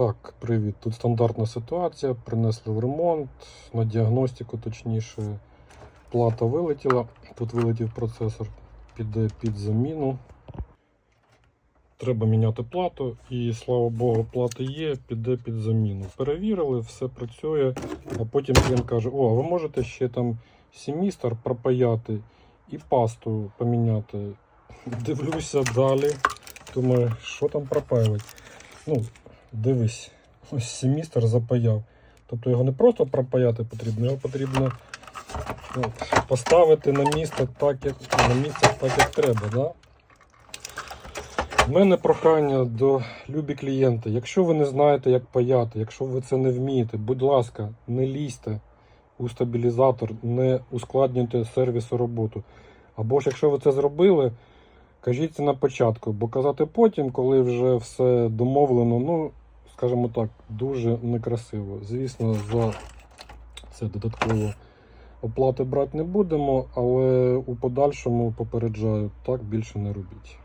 Так, привіт. Тут стандартна ситуація. Принесли в ремонт, на діагностику, точніше, плата вилетіла. Тут вилетів процесор, піде під заміну. Треба міняти плату, і слава Богу, плата є, піде під заміну. Перевірили, все працює. А потім клієнт каже: О, ви можете ще там семістр пропаяти і пасту поміняти. Дивлюся далі. Думаю, що там пропаювати? Ну, дивись, ось семістр запаяв. Тобто його не просто пропаяти потрібно, його потрібно поставити на місце так, як на місце так, як треба. Да? У мене прохання до любі клієнти. Якщо ви не знаєте, як паяти, якщо ви це не вмієте, будь ласка, не лізьте у стабілізатор, не ускладнюйте сервісу роботу. Або ж якщо ви це зробили, кажіть це на початку, бо казати потім, коли вже все домовлено, ну, скажімо так, дуже некрасиво. Звісно, за це додатково оплати брати не будемо, але у подальшому попереджаю, так більше не робіть.